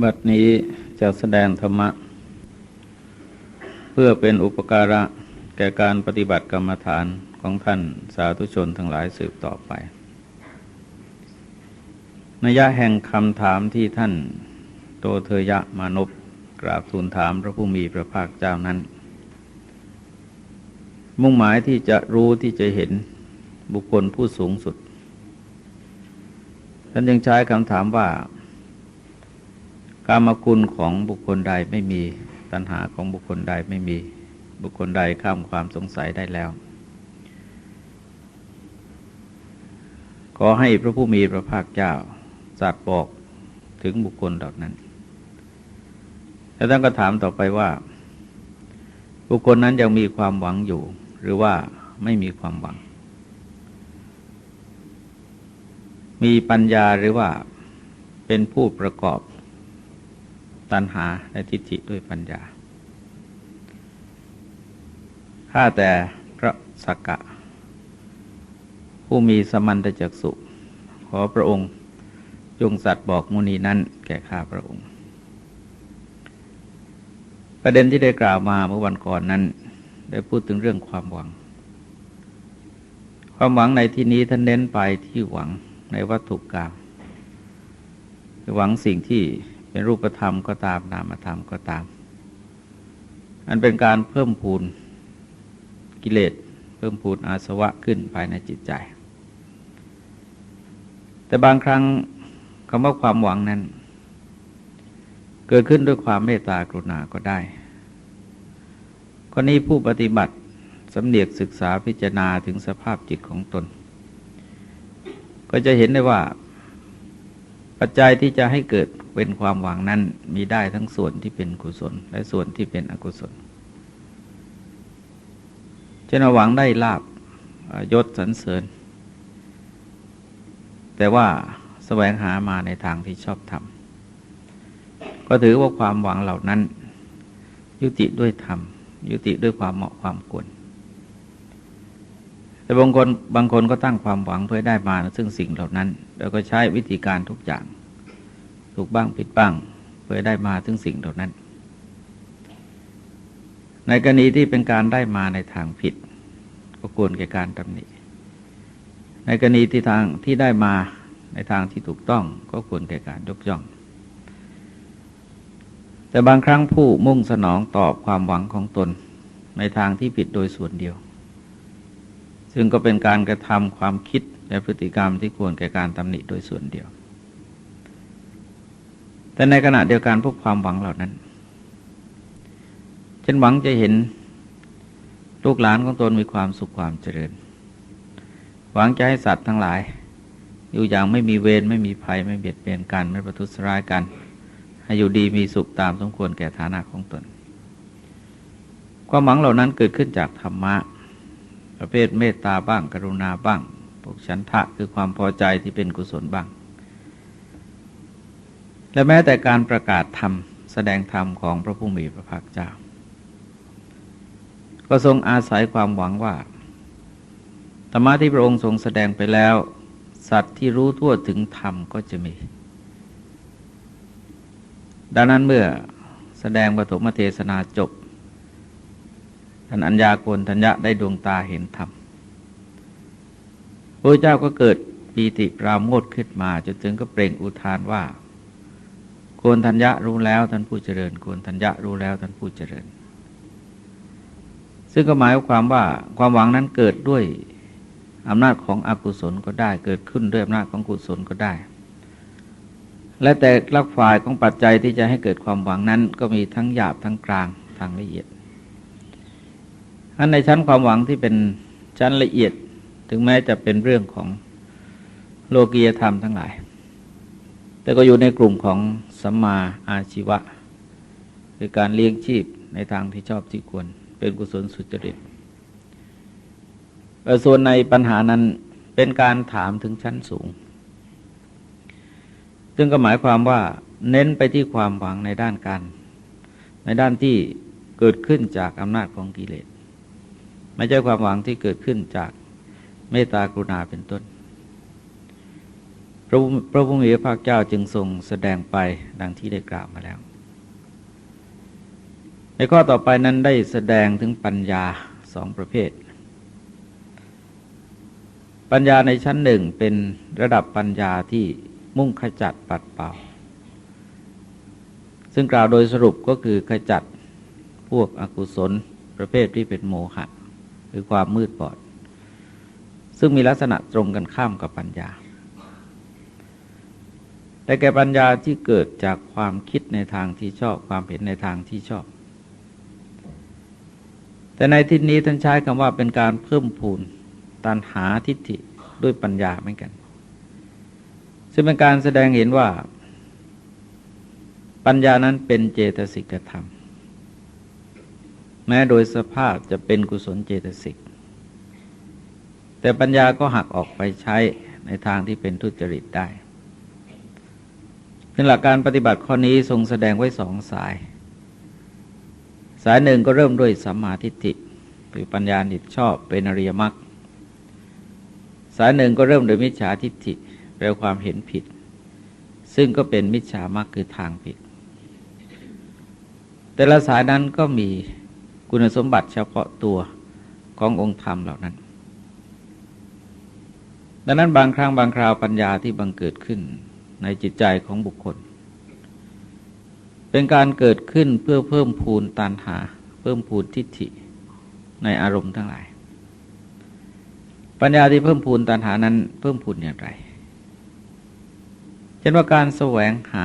บัดนี้จะแสดงธรรมะ เพื่อเป็นอุปการะแก่การปฏิบัติกรรมฐานของท่านสาธุชนทั้งหลายสืบต่อไปนัยยะแห่งคำถามที่ท่านโตเทยะมานพกราบทูลถามพระผู้มีพระภาคเจ้านั้น มุ่งหมายที่จะรู้ที่จะเห็นบุคคลผู้สูงสุด ท่านยังใช้คำถามว่า กามคุณของบุคคลใดไม่มี ตัณหาของบุคคลใดไม่มี บุคคลใดข้ามความสงสัยได้แล้ว ขอให้พระผู้มีพระภาคเจ้าสัตว์บอกถึงบุคคลเหล่านั้น แล้วท่านก็ถามต่อไปว่า บุคคลนั้นยังมีความหวังอยู่ หรือว่าไม่มีความหวัง มีปัญญาหรือว่าเป็นผู้ประกอบ ตัณหาและทิฏฐิด้วยปัญญา ข้าแต่พระสักกะ ผู้มีสมันตจักสุขอพระองค์จงสัตว์บอกมุนีนั้นแก่ข้าพระองค์ ประเด็นที่ได้กล่าวมาเมื่อวันก่อนนั้น ได้พูดถึงเรื่องความหวัง ความหวังในที่นี้ท่านเน้นไปที่หวังในวัตถุกรรมหวังสิ่งที่ เป็นรูปธรรมก็ตามนามธรรมก็ตาม อันเป็นการเพิ่มพูนกิเลสเพิ่มพูนอาสวะขึ้นภายในจิตใจ แต่บางครั้งคำว่าความหวังนั้น เกิดขึ้นด้วยความเมตตากรุณาก็ได้คนนี้ผู้ปฏิบัติสำเนียกศึกษาพิจารณาถึงสภาพจิตของตน ก็จะเห็นได้ว่า ปัจจัยที่จะให้เกิดเป็นความหวังนั้นมีได้ทั้งส่วนที่เป็นกุศล และส่วนที่เป็นอกุศลเช่นหวังได้ลาบยศสรรเสริญ แต่ว่าแสวงหามาในทางที่ชอบทำก็ถือว่าความหวังเหล่านั้น ยุติด้วยธรรม ยุติด้วยความเหมาะความควร แต่บางคนบางคนก็ตั้งความหวังเพื่อได้มาซึ่งสิ่งเหล่านั้น แล้วก็ใช้วิธีการทุกอย่าง ถูกบ้างผิดบ้าง เพื่อได้มาถึงสิ่งเหล่านั้น ในกรณีที่เป็นการได้มาในทางผิด ก็ควรแก่การตำหนิในกรณีที่ทางที่ได้มาในทางที่ถูกต้องก็ควรแก่การยกย่อง แต่บางครั้งผู้มุ่งสนองตอบความหวังของตนในทางที่ผิดโดยส่วนเดียว ซึ่งก็เป็นการกระทำความคิดและพฤติกรรมที่ควรแก่การตำหนิโดยส่วนเดียว แต่ในขณะเดียวกันพวกความหวังเหล่านั้นฉันหวังจะเห็นลูกหลานของตนมีความสุขความเจริญ หวังจะให้สัตว์ทั้งหลาย อยู่อย่างไม่มีเวรไม่มีภัยไม่เบียดเบียนกัน ไม่ประทุษร้ายกัน ให้อยู่ดีมีสุขตามสมควรแก่ฐานะของตน ความหวังเหล่านั้นเกิดขึ้นจากธรรมะ ประเภทเมตตาบ้าง กรุณาบ้างปกฉันทะคือความพอใจที่เป็นกุศลบ้าง และแม้แต่การประกาศธรรม แสดงธรรมของพระผู้มีพระภาคเจ้า ก็ทรงอาศัยความหวังว่าธรรมะที่พระองค์ทรงแสดงไปแล้ว สัตว์ที่รู้ทั่วถึงธรรมก็จะมี ดังนั้นเมื่อแสดงปฐมเทศนาจบานอัญญาโกณทัญญะได้ดวงตาเห็นธรรมพระเจ้าก็เกิดปีติปราโมทขึ้นมาจนถึงก็เปล่งอุทานว่า โกนทัญญะรู้แล้วท่านผู้เจริญโกนทัญญะรู้แล้วท่านผู้เจริญ ซึ่งก็หมายความว่าความหวังนั้นเกิดด้วยอำนาจของอกุศลก็ได้ เกิดขึ้นด้วยอำนาจของกุศลก็ได้ และแต่ลักฝ่ายของปัจจัยที่จะให้เกิดความหวังนั้นก็มีทั้งหยาบทั้งกลางทางละเอียด อันในชั้นความหวังที่เป็นชั้นละเอียดถึงแม้จะเป็นเรื่องของโลกียธรรมทั้งหลาย แต่ก็อยู่ในกลุ่มของสัมมาอาชีวะ คือการเลี้ยงชีพในทางที่ชอบที่ควร เป็นกุศลสุจริตส่วนในปัญหานั้นเป็นการถามถึงชั้นสูง ซึ่งก็หมายความว่าเน้นไปที่ความหวังในด้านการ ในด้านที่เกิดขึ้นจากอำนาจของกิเลส ไม่ใช่ความหวังที่เกิดขึ้นจากเมตตากรุณาเป็นต้นพพระพระผู้มีพระภาคเจ้าจึงทรงแสดงไปดังที่ได้กล่าวมาแล้ว ในข้อต่อไปนั้นได้แสดงถึงปัญญาสองประเภท ปัญญาในชั้นหนึ่งเป็นระดับปัญญาที่มุ่งขจัดปัดเป่า ซึ่งกล่าวโดยสรุปก็คือขจัดพวกอกุศลประเภทที่เป็นโมหะ หรือความมืดบอด ซึ่งมีลักษณะตรงกันข้ามกับปัญญา แต่แก่ปัญญาที่เกิดจากความคิดในทางที่ชอบ ความเห็นในทางที่ชอบ แต่ในที่นี้ท่านใช้คำว่าเป็นการเพิ่มพูนตันหาทิฏฐิด้วยปัญญาเหมือนกัน ซึ่งเป็นการแสดงเห็นว่า ปัญญานั้นเป็นเจตสิกธรรม แม้โดยสภาพจะเป็นกุศลเจตสิก แต่ปัญญาก็หักออกไปใช้ในทางที่เป็นทุจริตได้เป็นหลักการปฏิบัติข้อนี้ทรงแสดงไว้สองสาย สายหนึ่งก็เริ่มด้วยสัมมาทิฏฐิคือปัญญาหิดชอบเป็นอริยมรรคสายหนึ่งก็เริ่มโดยมิจฉาทิฏฐิแปลความเห็นผิด ซึ่งก็เป็นมิจฉามรรคคือทางผิด แต่ละสายนั้นก็มี คุณสมบัติเฉพาะตัวขององค์ธรรมเหล่านั้น ดังนั้นบางครั้งบางคราวปัญญาที่บังเกิดขึ้นในจิตใจของบุคคล เป็นการเกิดขึ้นเพื่อเพิ่มพูนตันหา เพิ่มพูนทิฏฐิในอารมณ์ทั้งหลาย ปัญญาที่เพิ่มพูนตันหานั้นเพิ่มพูนอย่างไรเช่นว่าการแสวงหา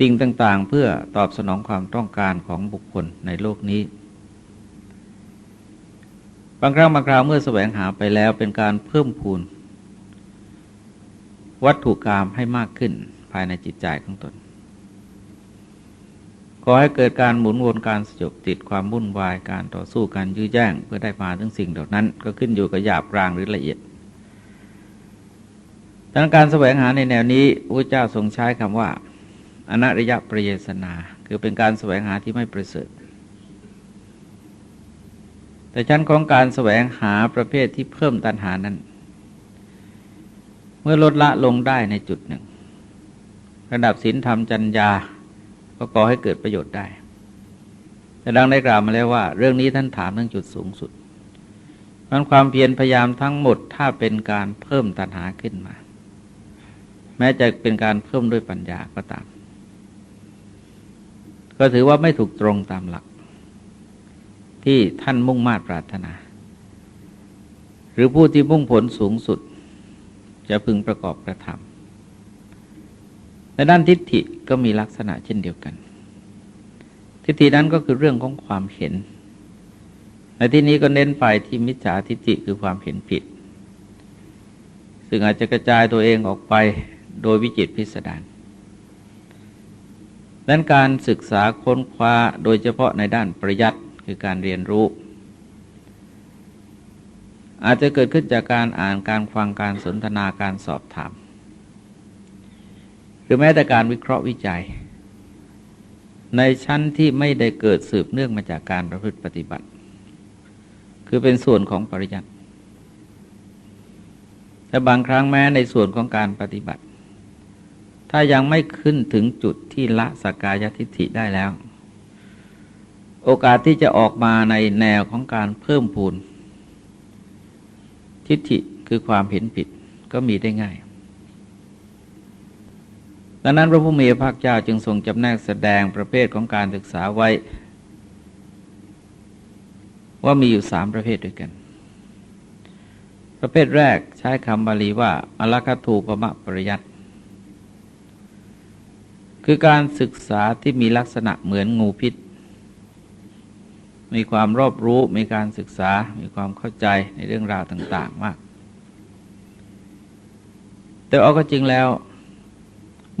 สิ่งต่างๆ เพื่อตอบสนองความต้องการของบุคคลในโลกนี้ บางครั้งบางคราวเมื่อแสวงหาไปแล้วเป็นการเพิ่มพูน วัตถุกรรมให้มากขึ้นภายในจิตใจของตนขอให้เกิดการหมุนวนการสยบติดความวุ่นวายการต่อสู้การยื้อแย่งเพื่อได้มาถึงสิ่งเหล่านั้น ก็ขึ้นอยู่กับหยาบกลางหรือละเอียดดังการแสวงหาในแนวนี้พระเจ้าทรงใช้คำว่า อนัริยประเยสนา คือเป็นการแสวงหาที่ไม่ประเสริฐ แต่ชั้นของการแสวงหาประเภทที่เพิ่มตัณหานั้น เมื่อลดละลงได้ในจุดหนึ่ง ระดับศีลธรรมจัญญา ก็ก่อให้เกิดประโยชน์ได้ แต่ดังได้กล่าวมาแล้วว่า เรื่องนี้ท่านถามเรื่องจุดสูงสุดมันความเพียรพยายามทั้งหมดถ้าเป็นการเพิ่มตัณหาขึ้นมา แม้จะเป็นการเพิ่มด้วยปัญญาก็ตาม ก็ถือว่าไม่ถูกตรงตามหลัก ที่ท่านมุ่งมา่ปรารถนา หรือผู้ที่มุ่งผลสูงสุด จะพึงประกอบกระทำในด้านทิฏฐิก็มีลักษณะเช่นเดียวกัน ทิฏฐินั้นก็คือเรื่องของความเห็น ในที่นี้ก็เน้นไปที่มิจฉาทิฏฐิคือความเห็นผิด ซึ่งอาจจะกระจายตัวเองออกไปโดยวิจิตพิสดาร ดังการศึกษาค้นคว้าโดยเฉพาะในด้านประยัดคือการเรียนรู้ อาจจะเกิดขึ้นจากการอ่านการฟังการสนทนาการสอบถาม หรือแม้แต่การวิเคราะห์วิจัย ในชั้นที่ไม่ได้เกิดสืบเนื่องมาจากการประพฤติปฏิบัติ คือเป็นส่วนของปริยัติแต่บางครั้งแม้ในส่วนของการปฏิบัติ ถ้ายังไม่ขึ้นถึงจุดที่ละสกายทิฏฐิได้แล้ว โอกาสที่จะออกมาในแนวของการเพิ่มพูน ทิฏฐิคือความเห็นผิดก็มีได้ง่าย ดังนั้นพระพุทธมีพระเจ้าจึงทรงจำแนกแสดงประเภทของการศึกษาไว้ ว่ามีอยู่สามประเภทด้วยกัน ประเภทแรกใช้คำบาลีว่าอลัคทูปมะปริยัต คือการศึกษาที่มีลักษณะเหมือนงูพิษ มีความรอบรู้มีการศึกษา มีความเข้าใจในเรื่องราวต่าง ๆ มาก แต่เอาก็จริงแล้ว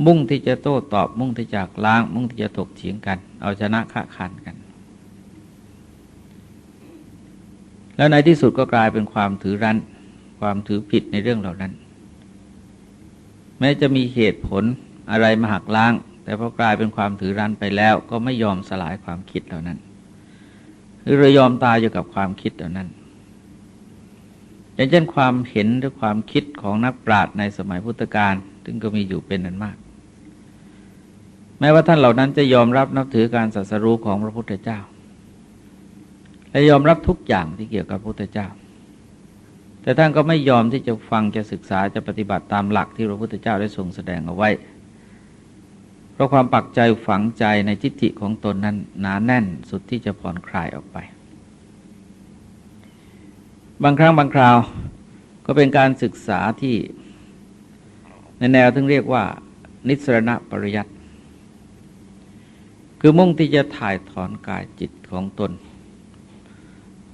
มุ่งที่จะโต้ตอบ มุ่งที่จะล้าง มุ่งที่จะถกเถียงกัน เอาชนะข้าขันกัน แล้วในที่สุดก็กลายเป็นความถือรันความถือผิดในเรื่องเหล่านั้น แม้จะมีเหตุผลอะไรมาหักล้าง แต่พอกลายเป็นความถือรันไปแล้ว ก็ไม่ยอมสลายความคิดเหล่านั้นหรือเรายอมตายอยู่กับความคิดเหล่านั้น อย่างเช่นความเห็นหรือความคิดของนักปราชญ์ในสมัยพุทธกาลซึ่งก็มีอยู่เป็นนั้นมาก แม้ว่าท่านเหล่านั้นจะยอมรับนับถือการสัสรู้ของพระพุทธเจ้า และยอมรับทุกอย่างที่เกี่ยวกับพระพุทธเจ้า แต่ท่านก็ไม่ยอมที่จะฟังจะศึกษาจะปฏิบัติตามหลักที่พระพุทธเจ้าได้ทรงแสดงเอาไว้ ราะความปักใจฝังใจในทิฏฐิของตนนั้นหนาแน่นสุดที่จะผ่อนคลายออกไป บางครั้งบางคราวก็เป็นการศึกษาที่ในแนวที่เรียกว่า นิสรณปริยัติคือมุ่งที่จะถ่ายถอนกายจิตของตน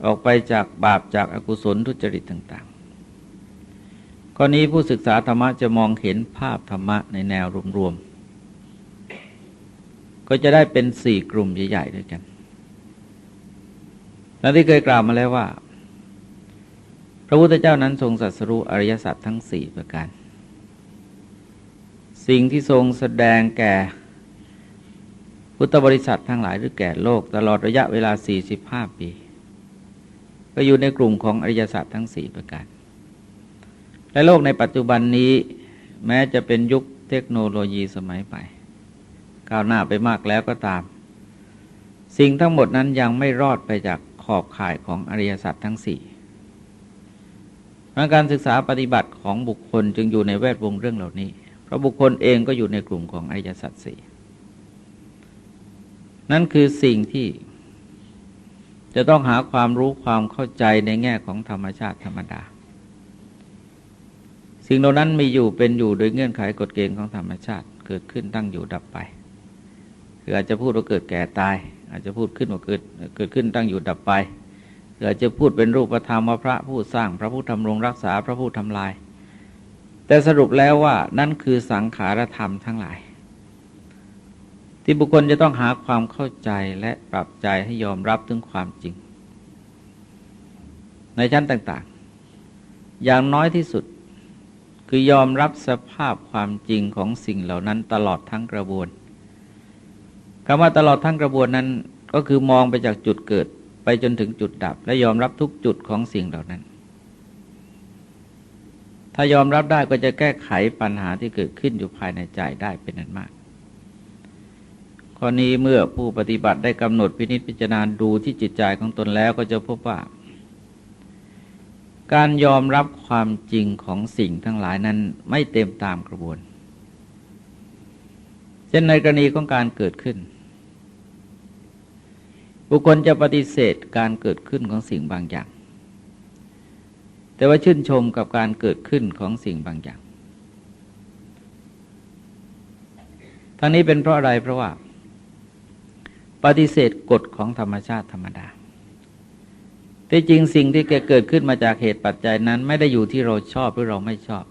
ออกไปจากบาปจากอากุศลทุจริตต่างๆกรณีผู้ศึกษาธรรมะจะมองเห็นภาพธรรมะในแนวรวมๆ ก็จะได้เป็นสี่กลุ่มใหญ่ๆด้วยกันและที่เคยกล่าวมาแล้วว่า พระพุทธเจ้านั้นทรงสัสรู้อริยสัจทั้งสี่ประการ สิ่งที่ทรงแสดงแก่พุทธบริษัททั้งหลายหรือแก่โลก ตลอดระยะเวลา 45 ปี ก็อยู่ในกลุ่มของอริยสัจทั้งสี่ประการ และโลกในปัจจุบันนี้แม้จะเป็นยุคเทคโนโลยีสมัยใหม่ ก้าวหน้าไปมากแล้วก็ตาม สิ่งทั้งหมดนั้นยังไม่รอดไปจากขอบข่ายของอริยสัจทั้งสี่การศึกษาปฏิบัติของบุคคลจึงอยู่ในแวดวงเรื่องเหล่านี้ เพราะบุคคลเองก็อยู่ในกลุ่มของอริยสัจสี่นั่นคือสิ่งที่จะต้องหาความรู้ความเข้าใจในแง่ของธรรมชาติธรรมดา สิ่งเหล่านั้นมีอยู่เป็นอยู่โดยเงื่อนไขกฎเกณฑ์ของธรรมชาติ เกิดขึ้นตั้งอยู่ดับไป คืออาจจะพูดว่าเกิดแก่ตาย อาจจะพูดขึ้นว่าเกิดเกิดขึ้นตั้งอยู่ดับไปเราจะพูดเป็นรูปธรรมว่าพระผู้สร้างพระผู้ทำรงรักษาพระผู้ทำลาย แต่สรุปแล้วว่านั่นคือสังขารธรรมทั้งหลาย ที่บุคคลจะต้องหาความเข้าใจและปรับใจให้ยอมรับถึงความจริง ในชั้นต่างๆ อย่างน้อยที่สุดคือยอมรับสภาพความจริงของสิ่งเหล่านั้นตลอดทั้งกระบวน คำว่าตลอดทั้งกระบวนนั้นก็คือมองไปจากจุดเกิดไปจนถึงจุดดับ และยอมรับทุกจุดของสิ่งเหล่านั้น ถ้ายอมรับได้ก็จะแก้ไขปัญหาที่เกิดขึ้นอยู่ภายในใจได้เป็นนั้นมาก ข้อนี้เมื่อผู้ปฏิบัติได้กำหนดพินิจพิจารณาดูที่จิตใจของตนแล้วก็จะพบว่า การยอมรับความจริงของสิ่งทั้งหลายนั้นไม่เต็มตามกระบวน เช่นในกรณีของการเกิดขึ้น บุคคลจะปฏิเสธการเกิดขึ้นของสิ่งบางอย่าง แต่ว่าชื่นชมกับการเกิดขึ้นของสิ่งบางอย่าง ทั้งนี้เป็นเพราะอะไรเพราะว่า ปฏิเสธกฎของธรรมชาติธรรมดาที่จริงสิ่งที่แกเกิดขึ้นมาจากเหตุปัจจัยนั้น ไม่ได้อยู่ที่เราชอบหรือเราไม่ชอบ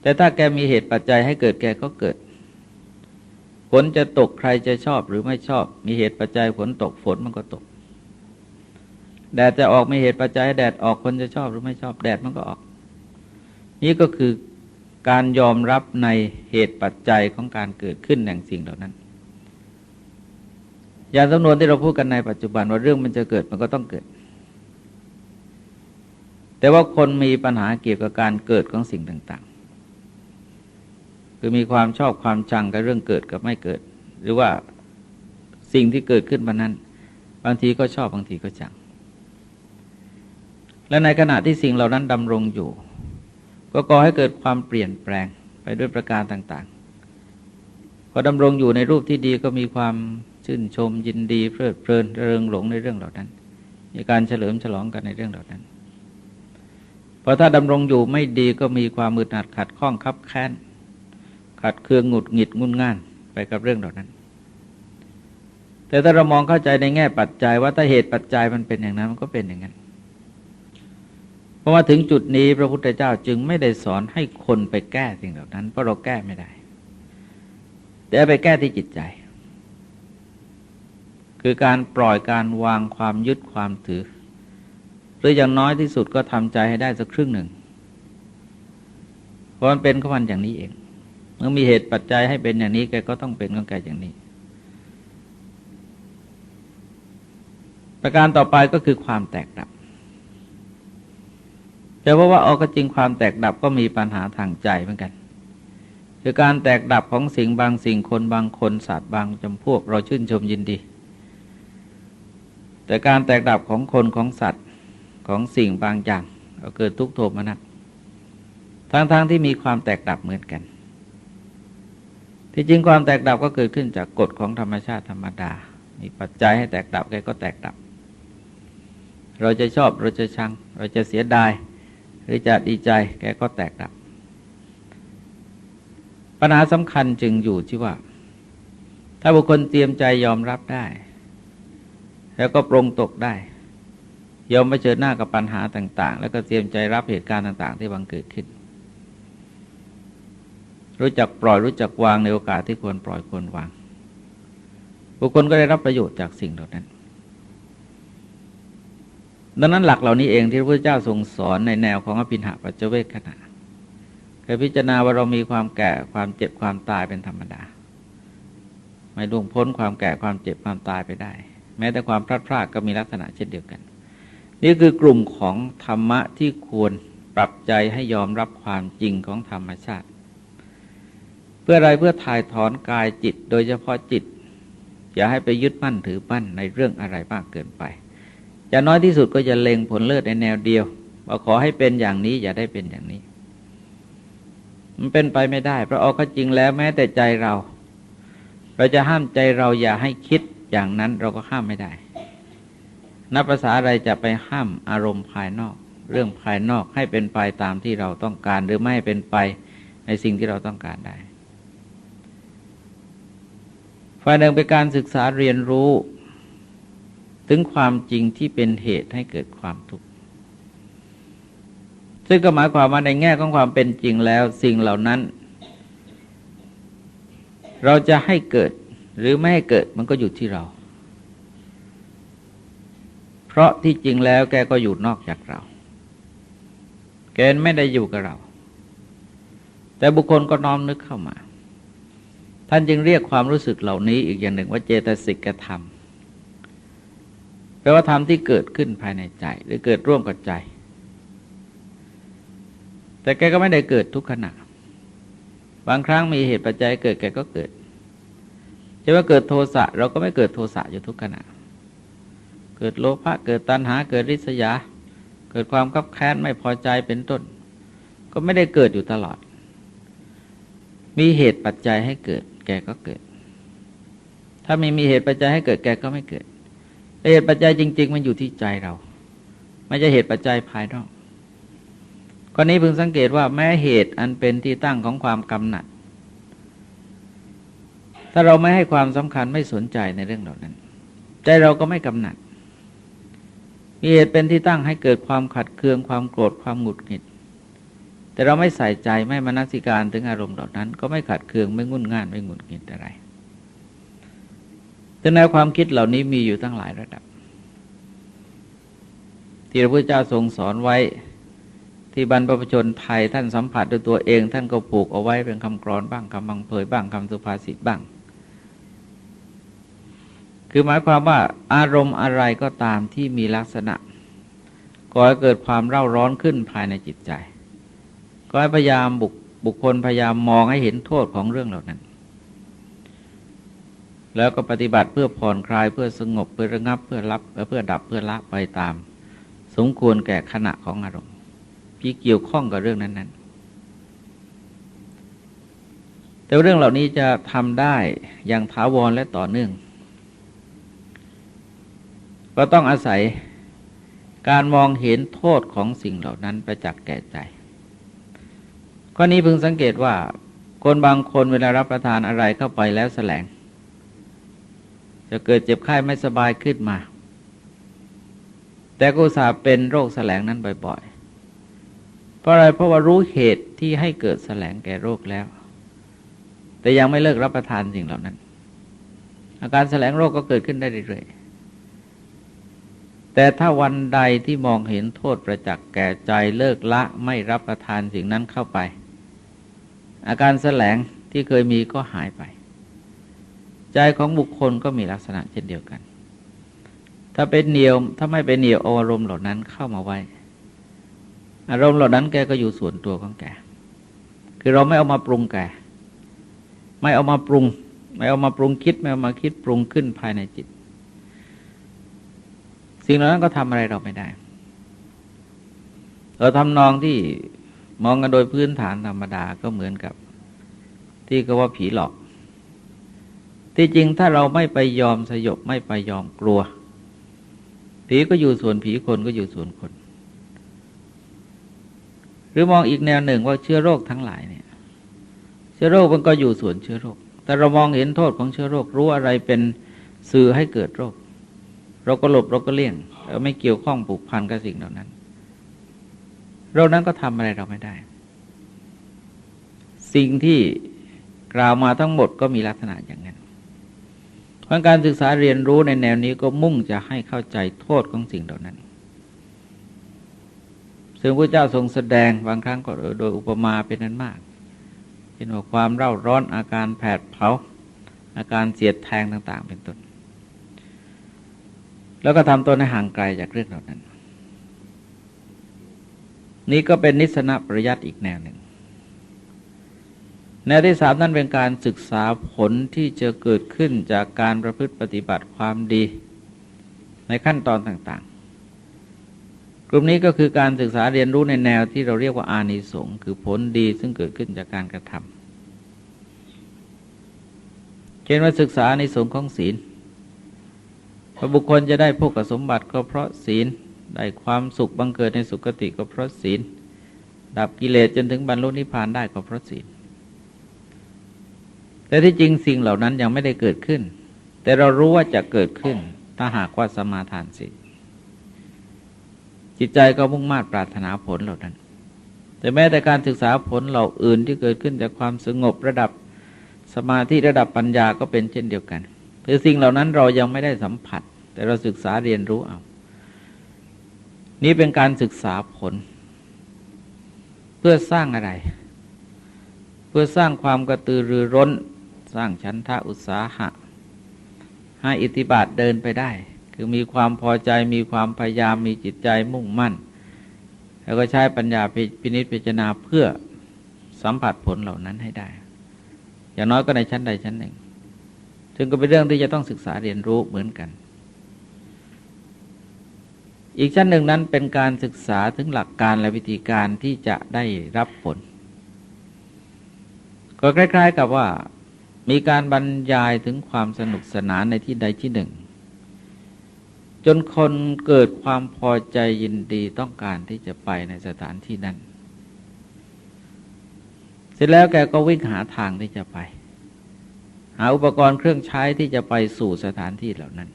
แต่ถ้าแกมีเหตุปัจจัยให้เกิดแกก็เกิด ฝนจะตกใครจะชอบหรือไม่ชอบ มีเหตุปัจจัยฝนตกฝนมันก็ตก แดดจะออกมีเหตุปัจจัย แดดออกคนจะชอบหรือไม่ชอบ แดดมันก็ออก นี่ก็คือการยอมรับในเหตุปัจจัยของการเกิดขึ้นแห่งสิ่งเหล่านั้น อย่างสำนวนที่เราพูดกันในปัจจุบันว่าเรื่องมันจะเกิดมันก็ต้องเกิด แต่ว่าคนมีปัญหาเกี่ยวกับการเกิดของสิ่งต่าง คือมีความชอบความชังกับเรื่องเกิดกับไม่เกิด หรือว่าสิ่งที่เกิดขึ้นมานั้น บางทีก็ชอบบางทีก็ชัง และในขณะที่สิ่งเหล่านั้นดำรงอยู่ ก็ก่อให้เกิดความเปลี่ยนแปลงไปด้วยประการต่าง ๆ พอดำรงอยู่ในรูปที่ดีก็มีความชื่นชมยินดีเพลิดเพลินเริงหลงในเรื่องเหล่านั้น มีการเฉลิมฉลองกันในเรื่องเหล่านั้นพอถ้าดำรงอยู่ไม่ดีก็มีความมืดหนัดขัดข้องคับแค้น ขัดเคืองหงุดหงิดงุนง่านไปกับเรื่องเหล่านั้น แต่ถ้าเรามองเข้าใจในแง่ปัจจัย ว่าถ้าเหตุปัจจัยมันเป็นอย่างนั้นมันก็เป็นอย่างนั้นเพราะว่าถึงจุดนี้พระพุทธเจ้าจึงไม่ได้สอนให้คนไปแก้สิ่งเหล่านั้น เพราะเราแก้ไม่ได้ แต่ไปแก้ที่จิตใจ คือการปล่อยการวางความยึดความถือหรืออย่างน้อยที่สุดก็ทำใจให้ได้สักครึ่งหนึ่งเพราะมันเป็นของมันอย่างนี้เอง เมื่อมีเหตุปัจจัยให้เป็นอย่างนี้แกก็ต้องเป็นของแกอย่างนี้ ประการต่อไปก็คือความแตกดับแต่เพราะว่าเอาก็จริงความแตกดับก็มีปัญหาทางใจเหมือนกัน คือการแตกดับของสิ่งบางสิ่งคนบางคนสัตว์บางจำพวก เราชื่นชมยินดี แต่การแตกดับของคนของสัตว์ของสิ่งบางอย่างก็เกิดทุกโทมนัสทั้งๆทที่มีความแตกดับเหมือนกัน ที่จริงความแตกดับก็เกิดขึ้นจากกฎของธรรมชาติธรรมดา มีปัจจัยให้แตกดับแกก็แตกดับ เราจะชอบเราจะชัง เราจะเสียดาย หรือจะดีใจแกก็แตกดับ ปัญหาสำคัญจึงอยู่ที่ว่า ถ้าบุคคลเตรียมใจยอมรับได้ แล้วก็ปรงตกได้ ยอมไปเจอหน้ากับปัญหาต่าง ๆ แล้วก็เตรียมใจรับเหตุการณ์ต่าง ๆ ที่บังเกิดขึ้น รู้จักปล่อยรู้จักวางในโอกาสที่ควรปล่อยควรวาง บุคคลก็ได้รับประโยชน์จากสิ่งเหล่านั้น ดังนั้นหลักเหล่านี้เองที่พระพุทธเจ้าทรงสอนในแนวของอภินหาปัจเจเวคขณะเคยพิจารณาว่าเรามีความแก่ความเจ็บความตายเป็นธรรมดา ไม่ล่วงพ้นความแก่ความเจ็บความตายไปได้ แม้แต่ความพลาดพลาดก็มีลักษณะเช่นเดียวกัน นี่คือกลุ่มของธรรมะที่ควรปรับใจให้ยอมรับความจริงของธรรมชาติ พื่ออะไรเพื่อถ่ายถอนกายจิต โดยเฉพาะจิต อย่าให้ไปยึดมั่นถือมั่นในเรื่องอะไรมากเกินไปจะน้อยที่สุดก็จะเล็งผลเลิศในแนวเดียวว่าขอให้เป็นอย่างนี้อย่าได้เป็นอย่างนี้ มันเป็นไปไม่ได้เพราะเอาข้จริงแล้วแม้แต่ใจเรา เราจะห้ามใจเราอย่าให้คิดอย่างนั้นเราก็ห้ามไม่ได้ นับภาษาอะไรจะไปห้ามอารมณ์ภายนอก เรื่องภายนอกให้เป็นไปตามที่เราต้องการ หรือไม่เป็นไปในสิ่งที่เราต้องการได้ ฝ่ายหนึ่งเป็นการศึกษาเรียนรู้ ถึงความจริงที่เป็นเหตุให้เกิดความทุกข์ ซึ่งก็หมายความว่าในแง่ของความเป็นจริงแล้วสิ่งเหล่านั้น เราจะให้เกิดหรือไม่ให้เกิดมันก็อยู่ที่เรา เพราะที่จริงแล้วแกก็อยู่นอกจากเรา แกไม่ได้อยู่กับเรา แต่บุคคลก็น้อมนึกเข้ามา ท่านจึงเรียกความรู้สึกเหล่านี้อีกอย่างหนึ่งว่าเจตสิกธรรมแปลว่าธรรมที่เกิดขึ้นภายในใจ หรือเกิดร่วมกับใจ แต่แกก็ไม่ได้เกิดทุกขณะ บางครั้งมีเหตุปัจจัยเกิดแกก็เกิดจะว่าเกิดโทสะเราก็ไม่เกิดโทสะอยู่ทุกขณะ เกิดโลภะเกิดตัณหาเกิดริษยา เกิดความคับแค้นไม่พอใจเป็นต้น ก็ไม่ได้เกิดอยู่ตลอด มีเหตุปัจจัยให้เกิด แกก็เกิด ถ้าไม่มีเหตุปัจจัยให้เกิดแกก็ไม่เกิด เหตุปัจจัยจริง ๆ มันอยู่ที่ใจเรา ไม่ใช่เหตุปัจจัยภายนอกกรณีพึงสังเกตว่าแม้เหตุอันเป็นที่ตั้งของความกำหนัด ถ้าเราไม่ให้ความสำคัญไม่สนใจในเรื่องเหล่านั้น ใจเราก็ไม่กำหนัดมีเหตุเป็นที่ตั้งให้เกิดความขัดเคืองความโกรธความหงุดหงิด แต่เราไม่ใส่ใจไม่มนสิการถึงอารมณ์เหล่านั้น ก็ไม่ขัดเคืองไม่งุ่นง่านไม่งุดหงิดอะไรแต่แนวความคิดเหล่านี้มีอยู่ตั้งหลายระดับ ที่พระพุทธเจ้าทรงสอนไว้ที่บรรพชนไทยท่านสัมผัสด้วยตัวเอง ท่านก็ปลูกเอาไว้เป็นคำกรอนบ้างคำบังเพยบ้างคำสุภาษิตบ้าง คือหมายความว่าอารมณ์อะไรก็ตามที่มีลักษณะก่อให้เกิดความเร่าร้อนขึ้นภายในจิตใจ ก็ให้พยายามบุคบุคคลพยายามมองให้เห็นโทษของเรื่องเหล่านั้น แล้วก็ปฏิบัติเพื่อผ่อนคลายเพื่อสงบเพื่อระงับเพื่อรับเพื่อดับเพื่อละไปตาม สมควรแก่ขณะของอารมณ์ที่เกี่ยวข้องกับเรื่องนั้น ๆ แต่เรื่องเหล่านี้จะทำได้อย่างถาวรและต่อเนื่อง ก็ต้องอาศัยการมองเห็นโทษของสิ่งเหล่านั้นประจักษ์แก่ใจ ข้อนี้พึงสังเกตว่า คนบางคนเวลารับประทานอะไรเข้าไปแล้วแสลง จะเกิดเจ็บไข้ไม่สบายขึ้นมา แต่ก็สาเป็นโรคแสลงนั้นบ่อย ๆ เพราะอะไรเพราะว่ารู้เหตุที่ให้เกิดแสลงแก่โรคแล้ว แต่ยังไม่เลิกรับประทานสิ่งเหล่านั้น อาการแสลงโรคก็เกิดขึ้นได้เรื่อยๆแต่ถ้าวันใดที่มองเห็นโทษประจักษ์แก่ใจเลิกละไม่รับประทานสิ่งนั้นเข้าไป อาการแสลงที่เคยมีก็หายไป ใจของบุคคลก็มีลักษณะเช่นเดียวกัน ถ้าเป็นเหนียวถ้าไม่เป็นเหนียวอารมณ์เหล่านั้นเข้ามาไว้ อารมณ์เหล่านั้นแกก็อยู่ส่วนตัวของแกคือเราไม่เอามาปรุงแกไม่เอามาปรุง ไม่เอามาปรุงคิด ไม่เอามาคิดปรุงขึ้นภายในจิต สิ่งเหล่านั้นก็ทำอะไรเราไม่ได้เราทำนองที่ มองกันโดยพื้นฐานธรรมดาก็เหมือนกับ ที่ก็ว่าผีหลอก ที่จริงถ้าเราไม่ไปยอมสยบไม่ไปยอมกลัว ผีก็อยู่ส่วนผีคนก็อยู่ส่วนคน หรือมองอีกแนวหนึ่งว่าเชื้อโรคทั้งหลายเนี่ย เชื้อโรคมันก็อยู่ส่วนเชื้อโรค แต่เรามองเห็นโทษของเชื้อโรครู้อะไรเป็นสื่อให้เกิดโรค เราก็หลบเราก็เลี่ยงเราไม่เกี่ยวข้องผูกพันกับสิ่งเหล่านั้น เรานั้นก็ทำอะไรเราไม่ได้ สิ่งที่กล่าวมาทั้งหมดก็มีลักษณะอย่างนั้นเพราะการศึกษาเรียนรู้ในแนวนี้ก็มุ่งจะให้เข้าใจโทษของสิ่งเหล่านั้น ซึ่งพระเจ้าทรงแสดงบางครั้งก็โดยอุปมาเป็นนั้นมากเช่นว่าความเร่าร้อนอาการแผดเผาอาการเสียดแทงต่าง ๆ เป็นต้น แล้วก็ทำตนให้ห่างไกลจากเรื่องเหล่านั้น นี่ก็เป็นนิสนประยัติอีกแนวหนึ่งแนวที่สามนั่นเป็นการศึกษาผลที่จะเกิดขึ้นจากการประพฤติปฏิบัติความดีในขั้นตอนต่างๆ กลุ่มนี้ก็คือการศึกษาเรียนรู้ในแนวที่เราเรียกว่าอานิสงส์คือผลดีซึ่งเกิดขึ้นจากการกระทำเช่นว่าศึกษาในสงส์ของศีลพระบุคคลจะได้พวกสมบัติก็เพราะศีล ได้ความสุขบังเกิดในสุคติก็เพราะศีล ดับกิเลสจนถึงบรรลุนิพพานได้ก็เพราะศีล แต่ที่จริงสิ่งเหล่านั้นยังไม่ได้เกิดขึ้น แต่เรารู้ว่าจะเกิดขึ้น ถ้าหากว่าสมาทานศีลจิตใจก็มุ่งมา่ปรารถนาผลเหล่านั้น แต่แม้แต่การศึกษาผลเหล่าอื่นที่เกิดขึ้นจากความสงบระดับสมาธิระดับปัญญาก็เป็นเช่นเดียวกันคือสิ่งเหล่านั้นเรายังไม่ได้สัมผัส แต่เราศึกษาเรียนรู้เอา นี้เป็นการศึกษาผล เพื่อสร้างอะไร เพื่อสร้างความกระตือรือร้น สร้างชั้นทะอุตสาหะ ให้อิทธิบาทเดินไปได้ คือมีความพอใจมีความพยายามมีจิตใจมุ่งมั่น แล้วก็ใช้ปัญญาพินิจพิจารณาเพื่อสัมผัสผลเหล่านั้นให้ได้ อย่างน้อยก็ในชั้นใดชั้นหนึ่ง ซึ่งก็เป็นเรื่องที่จะต้องศึกษาเรียนรู้เหมือนกัน อีกชั้นหนึ่งนั้นเป็นการศึกษาถึงหลักการและวิธีการที่จะได้รับผล ก็คล้าย ๆ กับว่า มีการบรรยายถึงความสนุกสนานในที่ใดที่หนึ่ง จนคนเกิดความพอใจยินดีต้องการที่จะไปในสถานที่นั้น เสร็จแล้วแกก็วิ่งหาทางที่จะไป หาอุปกรณ์เครื่องใช้ที่จะไปสู่สถานที่เหล่านั้น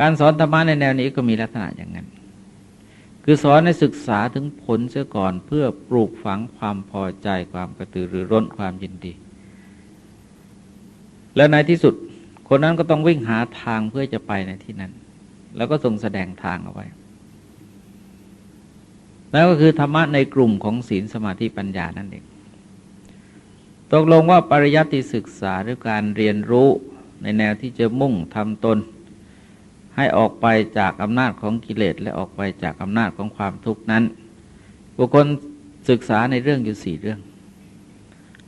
การสอนธรรมะในแนวนี้ก็มีลักษณะอย่างนั้น คือสอนในศึกษาถึงผลเสียก่อนเพื่อปลูกฝังความพอใจความกระตือรือร้นความยินดี และในที่สุดคนนั้นก็ต้องวิ่งหาทางเพื่อจะไปในที่นั้น แล้วก็ทรงแสดงทางเอาไว้แล้วก็คือธรรมะในกลุ่มของศีลสมาธิปัญญานั่นเอง ตกลงว่าปริยัติศึกษาหรือการเรียนรู้ในแนวที่จะมุ่งทำตน ให้ออกไปจากอำนาจของกิเลสและออกไปจากอำนาจของความทุกข์นั้น บุคคลศึกษาในเรื่องอยู่สี่เรื่อง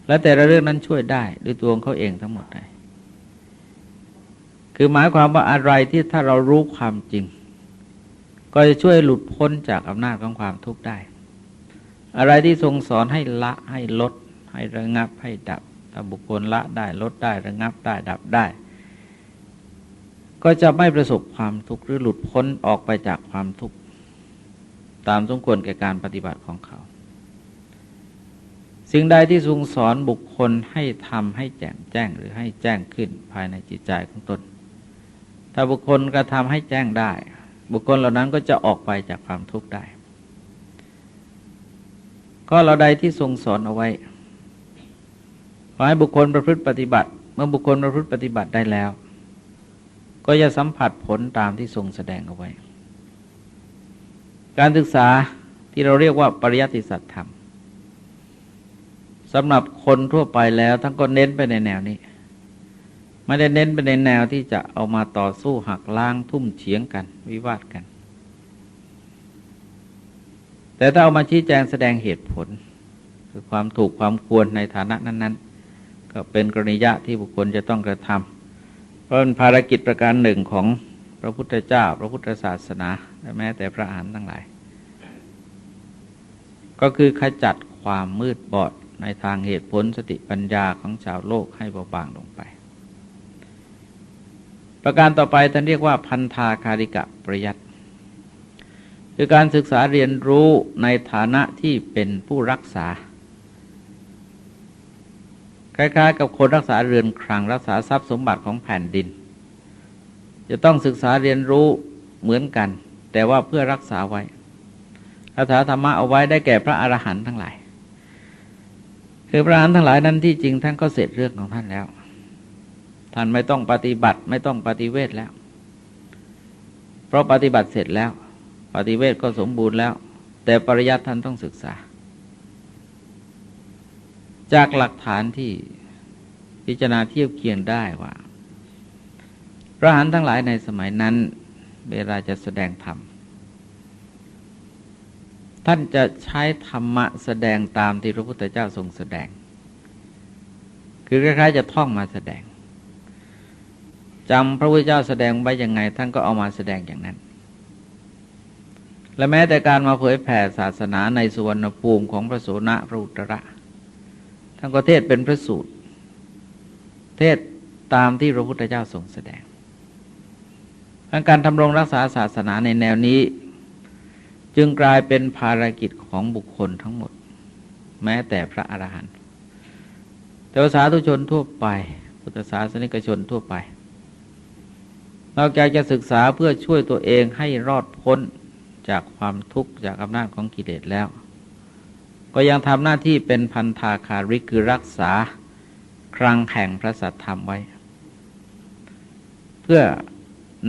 และแต่ละเรื่องนั้นช่วยได้ด้วยตัวของเขาเองทั้งหมดเลยคือหมายความว่าอะไรที่ถ้าเรารู้ความจริง ก็จะช่วยหลุดพ้นจากอำนาจของความทุกข์ได้ อะไรที่ทรงสอนให้ละให้ลด ให้ระงับให้ดับถ้าบุคคลละได้ลดได้ระงับได้ดับได้ ก็จะไม่ประสบความทุกข์หรือหลุดพ้นออกไปจากความทุกข์ตามสมควรแก่การปฏิบัติของเขา สิ่งใดที่ทรงสอนบุคคลให้ทำให้แจ่มแจ้งหรือให้แจ้งขึ้นภายในจิตใจของตน ถ้าบุคคลกระทำให้แจ้งได้ บุคคลเหล่านั้นก็จะออกไปจากความทุกข์ได้ก็เราใดที่ทรงสอนเอาไว้ขอให้บุคคลประพฤติปฏิบัติ เมื่อบุคคลประพฤติปฏิบัติได้แล้ว ก็จะสัมผัสผลตามที่ทรงแสดงเอาไว้ การศึกษาที่เราเรียกว่าปริยัติสัตธรรมสำหรับคนทั่วไปแล้วทั้งก็เน้นไปในแนวนี้ ไม่ได้เน้นไปในแนวที่จะเอามาต่อสู้หักล้างทุ่มเฉียงกัน วิวาทกันแแต่ถ้าเอามาชี้แจงแสดงเหตุผล คือความถูกความควรในฐานะนั้น ๆ ก็เป็นกรณียะที่บุคคลจะต้องกระทำ เพราะเป็นภารกิจประการหนึ่งของพระพุทธเจ้า พระพุทธศาสนาและแม้แต่พระอรหันต์ทั้งหลาย ก็คือขจัดความมืดบอดในทางเหตุผลสติปัญญาของชาวโลกให้เบาบางลงไป ประการต่อไปท่านเรียกว่าพันธาคาริกะประยัตคือการศึกษาเรียนรู้ในฐานะที่เป็นผู้รักษา คล้ายๆ กับคนรักษาเรือนครังรักษาทรัพย์สมบัติของแผ่นดิน จะต้องศึกษาเรียนรู้เหมือนกัน แต่ว่าเพื่อรักษาไว้รักษาธรรมะเอาไว้ได้แก่พระอรหันต์ทั้งหลาย คือพระอรหันต์ทั้งหลายนั้นที่จริงท่านก็เสร็จเรื่องของท่านแล้ว ท่านไม่ต้องปฏิบัติไม่ต้องปฏิเวทแล้ว เพราะปฏิบัติเสร็จแล้ว ปฏิเวทก็สมบูรณ์แล้ว แต่ปริยัติท่านต้องศึกษา จากหลักฐานที่พิจารณาเทียบเคียงได้ว่า พระหันทั้งหลายในสมัยนั้น เวลาจะแสดงธรรม ท่านจะใช้ธรรมะแสดงตามที่พระพุทธเจ้าทรงแสดง คือคล้ายๆจะท่องมาแสดงจำพระพุทธเจ้าแสดงไว้ยังไง ท่านก็เอามาแสดงอย่างนั้น และแม้แต่การมาเผยแผ่ศาสนาในสุวรรณภูมิของพระโสนะพระอุตระ ท่านก็เทศเป็นพระสูตร เทศตามที่พระพุทธเจ้าทรงแสดงการทำรงรักษาศาสนาในแนวนี้ จึงกลายเป็นภารกิจของบุคคลทั้งหมด แม้แต่พระอรหันต์แต่ภาษาทุชนทั่วไป พุทธศาสนิกชนทั่วไปนอกจากจะศึกษาเพื่อช่วยตัวเองให้รอดพ้นจากความทุกข์จากอำนาจของกิเลสแล้ว ก็ยังทำหน้าที่เป็นพันธาคาริกคือรักษาครังแห่งพระสัทธรรมไว้ เพื่อ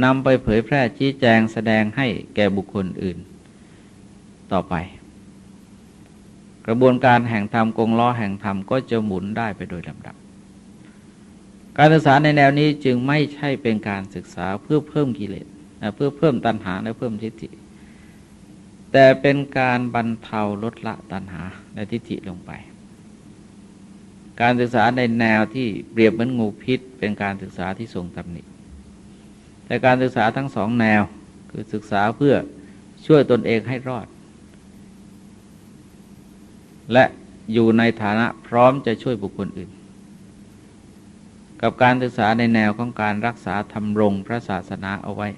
นำไปเผยแพร่ชี้แจงแสดงให้แก่บุคคลอื่น ต่อไป กระบวนการแห่งธรรมกงล้อแห่งธรรมก็จะหมุนได้ไปโดยลำดับ การศึกษาในแนวนี้จึงไม่ใช่เป็นการศึกษาเพื่อเพิ่มกิเลสเพื่อเพิ่มตัณหาและเพิ่มทิฏฐิ แต่เป็นการบรรเทาลดละตัณหาและทิฏฐิลงไป การศึกษาในแนวที่เปรียบเหมือนงูพิษ เป็นการศึกษาที่ทรงตำหนิแต่การศึกษาทั้งสองแนวคือศึกษาเพื่อช่วยตนเองให้รอด และอยู่ในฐานะพร้อมจะช่วยบุคคลอื่น กับการศึกษาในแนวของการรักษาธรรมรงพระศาสนาเอาไว้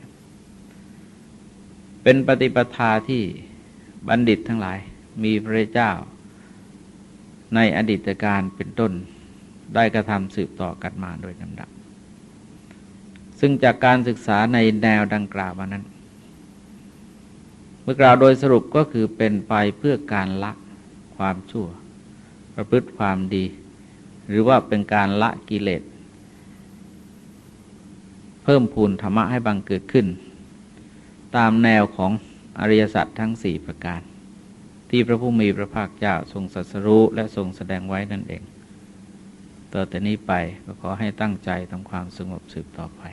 เป็นปฏิปทาที่บัณฑิตทั้งหลาย มีพระเจ้า ในอดีตการเป็นต้นได้กระทำสืบต่อกันมาโดยลำดับ ซึ่งจากการศึกษาในแนวดังกล่าวมานั้น เมื่อกล่าวโดยสรุปก็คือเป็นไปเพื่อการละความชั่ว ประพฤติความดี หรือว่าเป็นการละกิเลส เพิ่มพูนธรรมะให้บังเกิดขึ้น ตามแนวของอริยสัจทั้งสี่ประการ ที่พระผู้มีพระภาคเจ้าทรงสัสรู้และทรงแสดงไว้นั่นเองต่อแต่นี้ไปก็ขอให้ตั้งใจทำความสงบสืบต่อไป